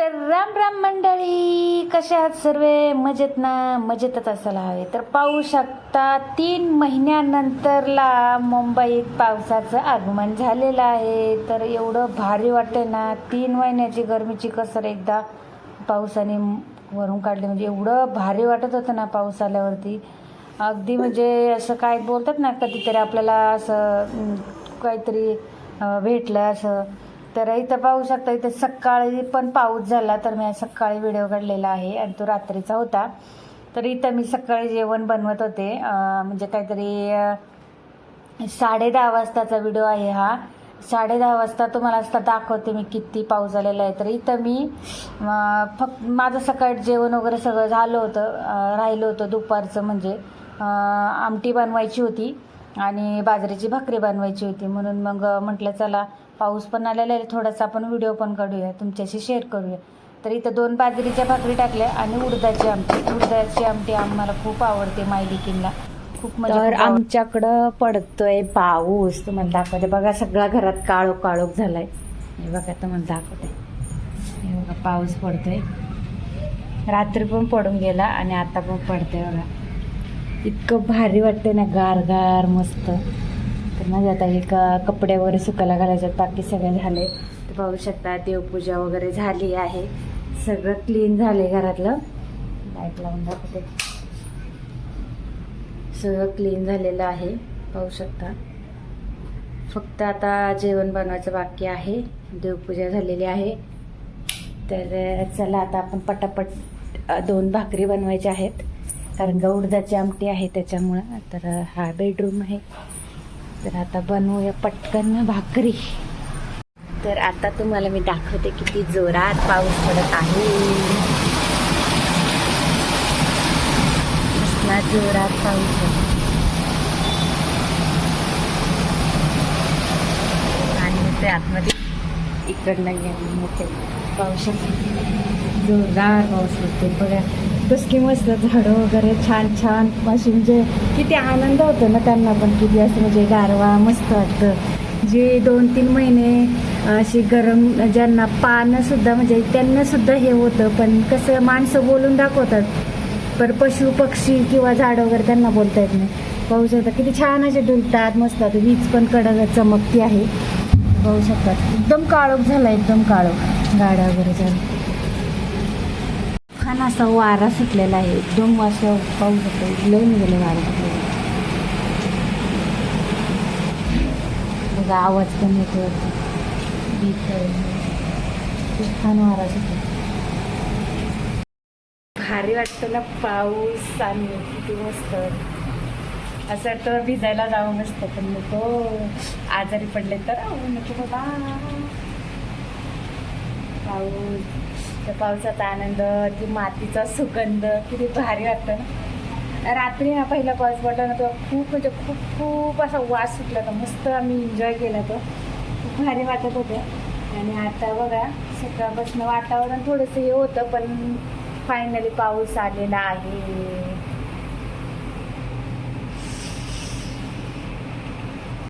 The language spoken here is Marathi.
तर राम राम मंडळी कशा आहात सर्व? मजेत ना? मजेतच असायला हवे. तर पाहू शकता तीन महिन्यानंतरला मुंबईत पावसाचं आगमन झालेलं आहे. तर एवढं भारी वाटतंय ना? तीन महिन्याची गरमीची कसर एकदा पावसाने वरून काढली. म्हणजे एवढं भारी वाटत होतं ना पाऊस आल्यावरती. अगदी म्हणजे असं काय बोलतात ना कधीतरी आपल्याला असं काहीतरी भेटलं असं. तर इथं पाहू शकता इथं सकाळी पण पाऊस झाला तर मी सकाळी व्हिडिओ काढलेला आहे आणि तो रात्रीचा होता. तर इथं मी सकाळी जेवण बनवत होते. म्हणजे काहीतरी साडे दहा वाजताचा व्हिडिओ आहे हा. साडे दहा वाजता तुम्हाला असता दाखवते मी किती पाऊस झालेला आहे. तर इथं मी फक्त माझं सकाळी जेवण वगैरे सगळं झालं होतं राहिलं होतं दुपारचं म्हणजे. आमटी बनवायची होती आणि बाजरीची भाकरी बनवायची होती. म्हणून मग म्हटलं चला पाऊस पण आलेला आहे. थोडासा आपण व्हिडिओ पण काढूया. तुमच्याशी शेअर करूया. तर इथं दोन बाजरीच्या भाकरी टाकल्या आणि उडदाची आमटी. उडदाची आमटी आम्हाला खूप आवडते मायलिकींना. खूप म्हणजे तर. आमच्याकडं पडतोय पाऊस. तुम्हाला दाखवते बघा सगळा घरात काळोख काळोख झालाय. हे बघा तुम्हाला दाखवते. हे बघा पाऊस पडतोय. रात्री पण पडून गेला आणि आता पण पडतोय बघा. इतकं भारी वाटतंय ना गार गार मस्त. तर माझे आता हे क- कपडे वगैरे सुकायला घालायच्यात बाकी सगळे झाले. तर पाहू शकता देवपूजा वगैरे झाली आहे. सगळं क्लीन झाले घरातलं. लाइट लावून दाखवते. सगळं क्लीन झालेलं आहे पाहू शकता. फक्त आता जेवण बनवायचं बाकी आहे. देवपूजा झालेली आहे. तर चला आता आपण पटापट दोन भाकरी बनवायच्या आहेत. कारण का उडदाची आमटी आहे त्याच्यामुळं. तर हा बेडरूम आहे. तर आता बनवूया पटकन भाकरी. तर आता तुम्हाला मी दाखवते किती जोरात पाऊस पडत आहे. कसला जोरात पाऊस आणि ते आतमध्ये इकडनं गेले मोठे पाऊस जोरदार पाऊस होते बघा. कसली मस्त झाडं वगैरे छान छान. अशी म्हणजे किती आनंद होतो ना त्यांना पण किती असं म्हणजे गारवा मस्त वाटतं. जे दोन तीन महिने अशी गरम ज्यांना पानं सुद्धा म्हणजे त्यांना सुद्धा हे होतं पण कसं माणसं बोलून दाखवतात. पर पशु पक्षी किंवा झाडं वगैरे त्यांना बोलता येत नाही. पाहू शकता किती छान असे डुलतात मस्त आता वीज पण कडक चमकती आहे. पाहू शकतात एकदम काळोख झाला एकदम काळोख. गाड्या वगैरे झालं छान असा वारा सुटलेला आहे. एकदम असं पाऊस होतो लय निघाले वारा सुटलेला. बघा आवाज पण येतो खूप छान वारा सुटला. भारी वाटतं ना पाऊस आणि किती मस्त. असं वाटतं भिजायला जावं मस्त पण नको. आजारी पडले तर नको बाबा. पाऊस त्या पावसाचा आनंद ती मातीचा सुगंध किती भारी वाटतं ना. रात्री हा पहिला पाऊस पडला ना तो खूप म्हणजे खूप खूप असा वास सुटला होता. मस्त आम्ही एन्जॉय केला तो. खूप भारी वाटत होतं. आणि आता बघा सकाळपासून वातावरण थोडंसं हे होतं पण फायनली पाऊस आलेला आहे.